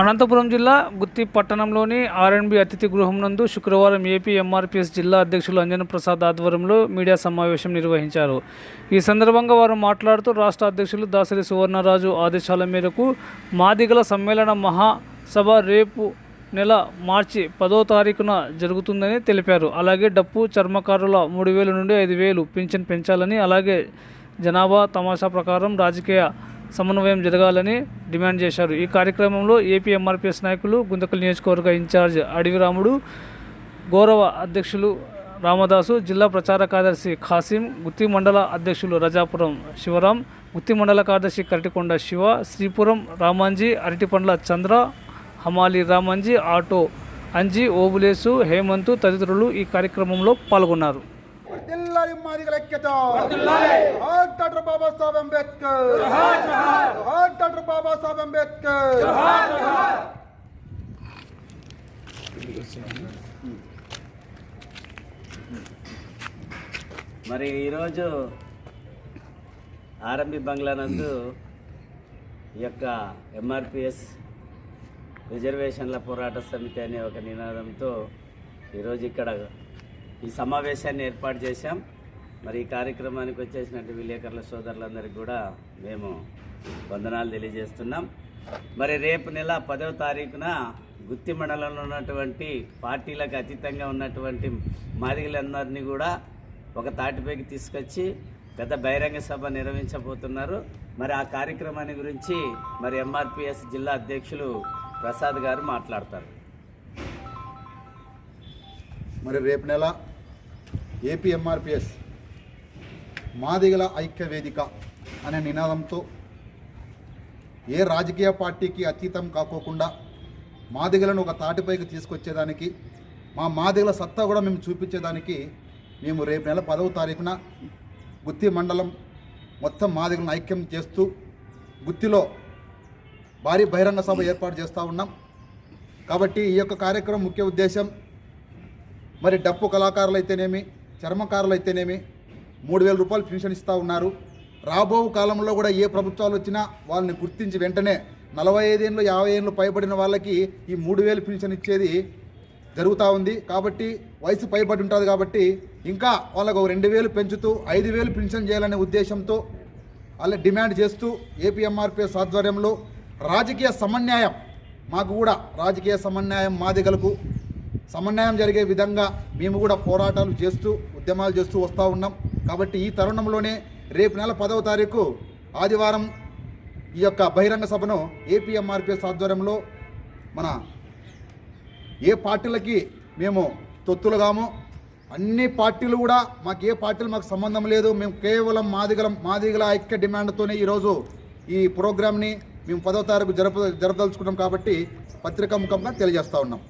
అనంతపురం జిల్లా గుత్తి పట్టణంలోని ఆర్ఎన్బి అతిథి గృహం నందు శుక్రవారం ఏపీ ఎంఆర్పిఎస్ జిల్లా అధ్యక్షులు అంజన ప్రసాద్ ఆధ్వర్యంలో మీడియా సమావేశం నిర్వహించారు. ఈ సందర్భంగా వారు మాట్లాడుతూ రాష్ట్ర అధ్యక్షులు దాసరి సువర్ణరాజు ఆదేశాల మేరకు మాదిగల సమ్మేళన మహాసభ రేపు నెల మార్చి పదో తారీఖున జరుగుతుందని తెలిపారు. అలాగే డప్పు చర్మకారుల మూడు వేలు నుండి ఐదు వేలు పింఛన్ పెంచాలని అలాగే జనాభా తమాషా ప్రకారం రాజకీయ సమన్వయం జరగాలని డిమాండ్ చేశారు. ఈ కార్యక్రమంలో ఏపీ ఎంఆర్పిఎస్ నాయకులు గుంతకల్ నియోజకవర్గ ఇన్ఛార్జ్ అడవి రాముడు గౌరవ అధ్యక్షులు రామదాసు జిల్లా ప్రచార కార్యదర్శి ఖాసిం గుత్తి మండల అధ్యక్షులు రజాపురం శివరాం గుత్తి మండల కార్యదర్శి కరటికొండ శివ శ్రీపురం రామాంజీ అరటిపండ్ల చంద్ర హమాలి రామాంజీ ఆటో అంజీ ఓబులేసు హేమంతు తదితరులు ఈ కార్యక్రమంలో పాల్గొన్నారు. ఐక్యత. హాట్ డాక్టర్ బాబాసాహెబ్ అంబేద్కర్. హాట్ డాక్టర్ బాబాసాహెబ్ అంబేద్కర్. మరి ఈరోజు ఆర్ఎంబి బంగ్లా నందు ఈ యొక్క ఎంఆర్పిఎస్ రిజర్వేషన్ల పోరాట సమితి అనే ఒక నినాదంతో ఈరోజు ఇక్కడ ఈ సమావేశాన్ని ఏర్పాటు చేశాం. మరి ఈ కార్యక్రమానికి వచ్చేసినట్టు విలేకరుల సోదరులందరికీ కూడా మేము వందనాలు తెలియజేస్తున్నాం. మరి రేపు నెల పదవ తారీఖున గుత్తి మండలంలో ఉన్నటువంటి పార్టీలకు అతీతంగా ఉన్నటువంటి మాదిగలందరినీ కూడా ఒక తాటిపైకి తీసుకొచ్చి పెద్ద బహిరంగ సభ నిర్వహించబోతున్నారు. మరి ఆ కార్యక్రమాన్ని గురించి మరి ఎంఆర్పిఎస్ జిల్లా అధ్యక్షులు ప్రసాద్ గారు మాట్లాడతారు. మరి రేపు నెల ఏపీ ఎంఆర్పిఎస్ మాదిగల ఐక్య వేదిక అనే నినాదంతో ఏ రాజకీయ పార్టీకి అతీతం కాకోకుండా మాదిగలను ఒక తాటిపైకి తీసుకొచ్చేదానికి మా మాదిగల సత్తా కూడా మేము చూపించేదానికి మేము రేపు నెల పదవ తారీఖున గుత్తి మండలం మొత్తం మాదిగలను ఐక్యం చేస్తూ గుత్తిలో భారీ బహిరంగ సభ ఏర్పాటు చేస్తూ ఉన్నాం. కాబట్టి ఈ యొక్క కార్యక్రమం ముఖ్య ఉద్దేశం మరి డప్పు కళాకారులు అయితేనేమి చర్మకారులు అయితేనేమి మూడు వేల రూపాయలు పెన్షన్ ఇస్తూ ఉన్నారు. రాబో కాలంలో కూడా ఏ ప్రభుత్వాలు వచ్చినా వాళ్ళని గుర్తించి వెంటనే నలభై ఐదేళ్ళు యాభై ఏళ్ళు పైబడిన వాళ్ళకి ఈ మూడు వేలు పెన్షన్ ఇచ్చేది జరుగుతూ ఉంది. కాబట్టి వయసు పైబడి ఉంటుంది కాబట్టి ఇంకా వాళ్ళకు రెండు వేలు పెంచుతూ ఐదు వేలు పెన్షన్ చేయాలనే ఉద్దేశంతో అలా డిమాండ్ చేస్తూ ఏపీఎంఆర్పిఎస్ ఆధ్వర్యంలో రాజకీయ సమన్యాయం మాకు కూడా రాజకీయ సమన్యాయం మాదిగలకు సమన్వయం జరిగే విధంగా మేము కూడా పోరాటాలు చేస్తూ ఉద్యమాలు చేస్తూ వస్తూ ఉన్నాం. కాబట్టి ఈ తరుణంలోనే రేపు నెల పదవ తారీఖు ఆదివారం ఈ యొక్క బహిరంగ సభను ఏపీఎంఆర్పిఎస్ ఆధ్వర్యంలో మన ఏ పార్టీలకి మేము తొత్తులుగాము. అన్ని పార్టీలు కూడా మాకు ఏ పార్టీలు మాకు సంబంధం లేదు. మేము కేవలం మాదిగల మాదిగల ఐక్య డిమాండ్తోనే ఈరోజు ఈ ప్రోగ్రామ్ని మేము పదవ తారీఖు జరప జరపదలుచుకున్నాం కాబట్టి పత్రికా ముఖంగా తెలియజేస్తూ ఉన్నాం.